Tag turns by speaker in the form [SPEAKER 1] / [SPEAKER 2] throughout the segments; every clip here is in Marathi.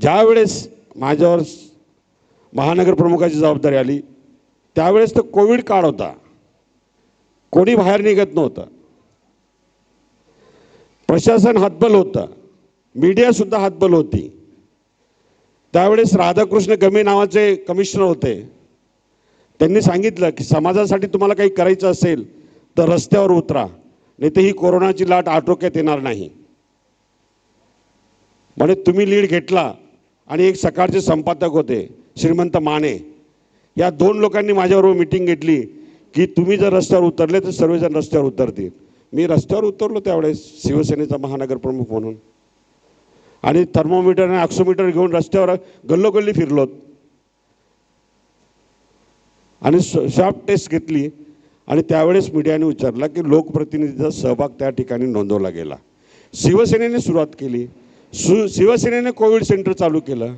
[SPEAKER 1] ज्यावेळेस माझ्यावर महानगर प्रमुखाची जबाबदारी आली त्यावेळेस तर कोविड काळ होता. कोणी बाहेर निघत नव्हतं. प्रशासन हातबल होतं. मीडियासुद्धा हातबल होती. त्यावेळेस राधाकृष्ण गमे नावाचे कमिशनर होते. त्यांनी सांगितलं की समाजासाठी तुम्हाला काही करायचं असेल तर रस्त्यावर उतरा. नाही तर ही कोरोनाची लाट आटोक्यात येणार नाही. म्हणजे तुम्ही लीड घेतला आणि एक सकाळचे संपादक होते श्रीमंत माने. या दोन लोकांनी माझ्याबरोबर मिटिंग घेतली की तुम्ही जर रस्त्यावर उतरले तर सर्वजण रस्त्यावर उतरतील. मी रस्त्यावर उतरलो त्यावेळेस शिवसेनेचा महानगर प्रमुख म्हणून. आणि थर्मोमीटर आणि ऑक्सोमीटर घेऊन रस्त्यावर गल्लोगल्ली फिरलोत. आणि शॉप टेस्ट घेतली आणि त्यावेळेस मीडियाने विचारला की लोकप्रतिनिधीचा सहभाग त्या ठिकाणी नोंदवला गेला. शिवसेनेने सुरुवात केली. सु शिवसेनेने कोविड सेंटर चालू केलं.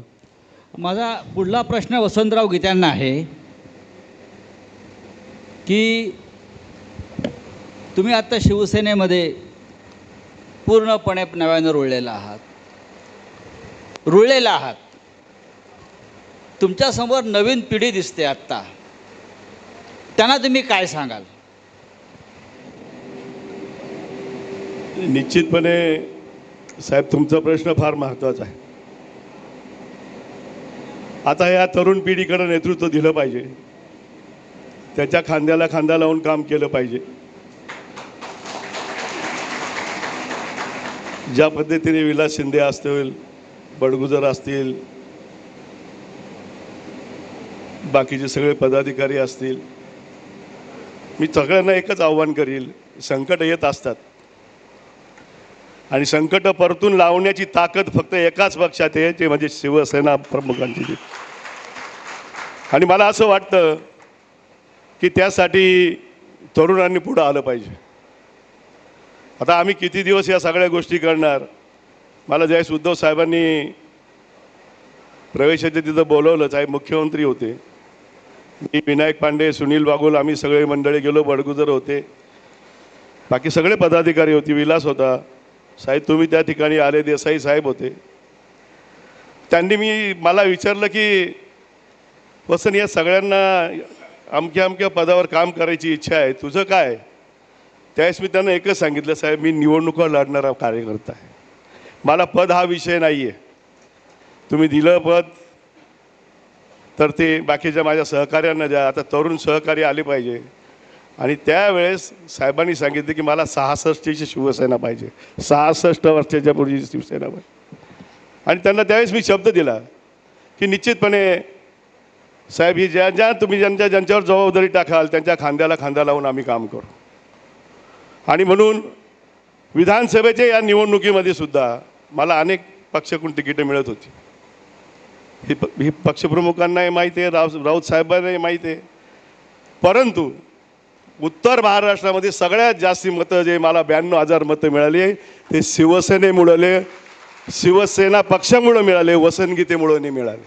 [SPEAKER 2] माझा पुढला प्रश्न वसंतराव गीत्यांना आहे की तुम्ही आत्ता शिवसेनेमध्ये पूर्णपणे नव्यानं रुळलेला आहात. रुळलेला आहात. तुमच्यासमोर नवीन पिढी दिसते आत्ता. त्यांना तुम्ही काय सांगाल?
[SPEAKER 3] निश्चितपणे साहेब तुमचा प्रश्न फार महत्त्वाचा आहे. आता या तरुण पिढीकडे नेतृत्व दिलं पाहिजे. त्याच्या खांद्याला खांदा लावून काम केलं पाहिजे. ज्या पद्धतीने विलास शिंदे असतील बडगुजर असतील बाकीचे सगळे पदाधिकारी असतील मी सगळ्यांना एकच आव्हान करील संकट येत असतात. आणि संकट परतून लावण्याची ताकद फक्त एकाच पक्षात आहे ते म्हणजे शिवसेना प्रमुखांची. आणि मला असं वाटतं की त्यासाठी तरुणांनी पुढं आलं पाहिजे. आता आम्ही किती दिवस या सगळ्या गोष्टी करणार? मला ज्यावेळेस उद्धव साहेबांनी प्रवेशाच्या तिथं बोलवलं साहेब मुख्यमंत्री होते. मी विनायक पांडे सुनील बागुल आम्ही सगळे मंडळी गेलो बडगुजर होते. बाकी सगळे पदाधिकारी होते विलास होता. साहेब तुम्ही त्या ठिकाणी आले देसाई साहेब होते. त्यांनी मी मला विचारलं की वसन या सगळ्यांना अमक्या अमक्या पदावर काम करायची इच्छा आहे. तुझं काय त्यावेळेस मी त्यांना एकच सांगितलं साहेब मी निवडणुका लढणारा कार्यकर्ता आहे. मला पद हा विषय नाही आहे तुम्ही दिलं पद तर ते बाकीच्या माझ्या सहकार्यांना द्या. आता तरुण सहकारी आले पाहिजे. आणि त्यावेळेस साहेबांनी सांगितलं की मला सहासष्टची शिवसेना पाहिजे. सहासष्ट वर्षाच्या पूर्वीची शिवसेना पाहिजे. आणि त्यांना त्यावेळेस मी शब्द दिला की निश्चितपणे साहेब ही ज्या ज्या तुम्ही ज्यांच्या ज्यांच्यावर जबाबदारी टाकाल त्यांच्या खांद्याला खांदा लावून आम्ही काम करू. आणि म्हणून विधानसभेच्या या निवडणुकीमध्ये सुद्धा मला अनेक पक्षाकडून तिकीटं मिळत होती. ही प ही पक्षप्रमुखांनाही माहिती आहे राव राऊत साहेबांनाही माहिती आहे. परंतु उत्तर महाराष्ट्रामध्ये सगळ्यात जास्ती मतं जे मला ब्याण्णव हजार मतं मिळाली ते शिवसेनेमुळे मिळाले शिवसेना पक्षामुळं मिळाले वसनगीतेमुळं नाही मिळाले.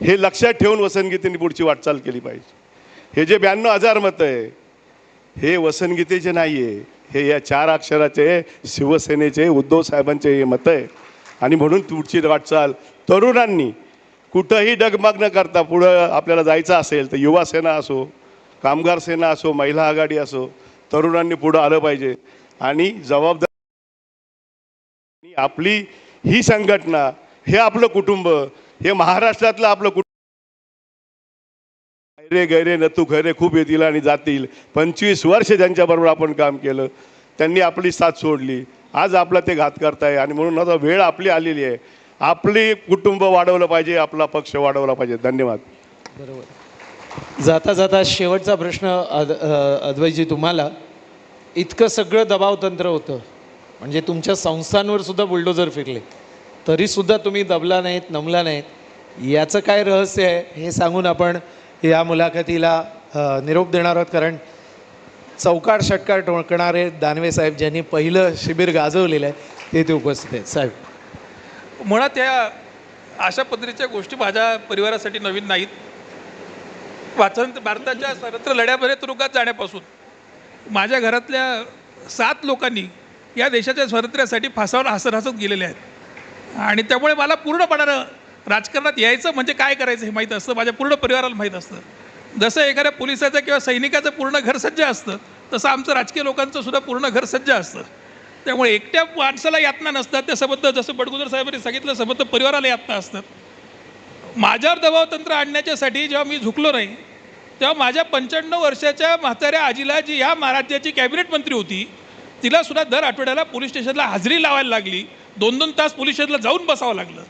[SPEAKER 3] हे लक्षात ठेवून वसनगीतेने पुढची वाटचाल केली पाहिजे. हे जे ब्याण्णव हजार मतं आहे हे वसनगीतेचे नाही आहे हे या चार अक्षराचे शिवसेनेचे उद्धव साहेबांचे हे मतं आहे. आणि म्हणून पुढची वाटचाल तरुणांनी कुठंही डगमग न करता पुढं आपल्याला जायचं असेल तर युवासेना असो कामगार सेना असो महिला आघाडी असो तरुणांनी पुढं आलं पाहिजे. आणि जबाबदारी आपली ही संघटना हे आपलं कुटुंब हे महाराष्ट्रातलं आपलं कुटुंब. गैरे गैरे नतू खैरे खूप येतील आणि जातील. पंचवीस वर्ष ज्यांच्याबरोबर आपण काम केलं त्यांनी आपली साथ सोडली. आज आपला ते घात करताय आणि म्हणून आता वेळ आपली आलेली आहे. आपली कुटुंब वाढवलं पाहिजे आपला पक्ष वाढवला पाहिजे. धन्यवाद.
[SPEAKER 4] बरोबर. जाता जाता शेवटचा प्रश्न अद अद्वैजी तुम्हाला इतकं सगळं दबाव तंत्र होतं. म्हणजे तुमच्या संस्थांवर सुद्धा बुलडोजर फिरले. तरीसुद्धा तुम्ही दबला नाहीत नमला नाहीत. याचं काय रहस्य आहे हे सांगून आपण या मुलाखतीला निरोप देणार आहोत. कारण चौकाट षटकार टोळकणारे दानवे साहेब ज्यांनी पहिलं शिबिर गाजवलेलं आहे ते ते उपस्थित आहेत. साहेब.
[SPEAKER 5] मुळात या अशा पद्धतीच्या गोष्टी माझ्या परिवारासाठी नवीन नाहीत. वाचन भारताच्या सर्वत्र लढ्यामध्ये तुरुंगात जाण्यापासून माझ्या घरातल्या सात लोकांनी या देशाच्या स्वातंत्र्यासाठी फासावर हसत हसत गेलेले आहेत. आणि त्यामुळे मला पूर्णपणानं राजकारणात यायचं म्हणजे काय करायचं हे माहीत असतं माझ्या पूर्ण परिवाराला माहीत असतं. जसं एखाद्या पोलिसाचं किंवा सैनिकाचं पूर्ण घर सज्ज असतं तसं आमचं राजकीय लोकांचं सुद्धा पूर्ण घर सज्ज असतं. त्यामुळे एकट्या माणसाला यातना नसतात त्या सबंध जसं बडगुजर साहेबांनी सांगितलं सबद्ध परिवाराला यातना असतात. माझ्यावर दबाव तंत्र आणण्याच्यासाठी जेव्हा मी झुकलो नाही तेव्हा माझ्या पंच्याण्णव वर्षाच्या म्हाताऱ्या आजीला जी या महाराज्याची कॅबिनेट मंत्री होती तिला सुद्धा दर आठवड्याला पोलीस स्टेशनला हजेरी लावायला लागली. दोन दोन तास पोलीस स्टेशनला जाऊन बसावं लागलं.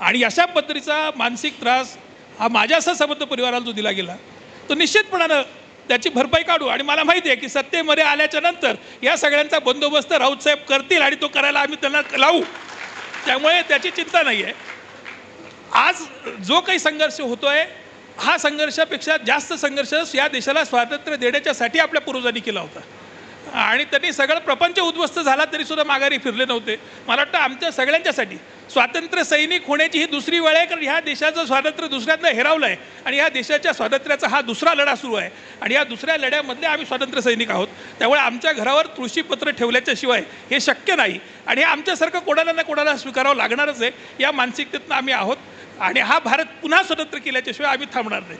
[SPEAKER 5] आणि अशा पद्धतीचा मानसिक त्रास हा माझ्यासह संबंध परिवाराला जो दिला गेला तो निश्चितपणानं त्याची भरपाई काढू. आणि मला माहिती आहे की सत्तेमध्ये आल्याच्यानंतर या सगळ्यांचा बंदोबस्त राऊत साहेब करतील आणि तो करायला आम्ही त्यांना लावू. त्यामुळे त्याची चिंता नाही आहे आज जो काही संघर्ष होतोय हा संघर्षापेक्षा जास्त संघर्ष या देशाला स्वातंत्र्य देण्याच्यासाठी आपल्या पूर्वजांनी केला होता. आणि त्यांनी सगळं प्रपंच उद्ध्वस्त झाला तरीसुद्धा माघारी फिरले नव्हते. मला वाटतं आमच्या सगळ्यांच्यासाठी स्वातंत्र्य सैनिक होण्याची ही दुसरी वेळ आहे कारण ह्या देशाचं स्वातंत्र्य दुसऱ्यांदा हिरावलं आहे आणि ह्या देशाच्या स्वातंत्र्याचा हा दुसरा लढा सुरू आहे. आणि या दुसऱ्या लढ्यामधले आम्ही स्वातंत्र्य सैनिक आहोत. त्यामुळे आमच्या घरावर तुळशीपत्र ठेवल्याच्याशिवाय हे शक्य नाही. आणि हे आमच्यासारखं कोणाला ना कोणाला स्वीकारावं लागणारच आहे. या मानसिकतेतनं आम्ही आहोत. आणि हा भारत पुन्हा स्वतंत्र केल्याच्याशिवाय आम्ही थांबणार नाही.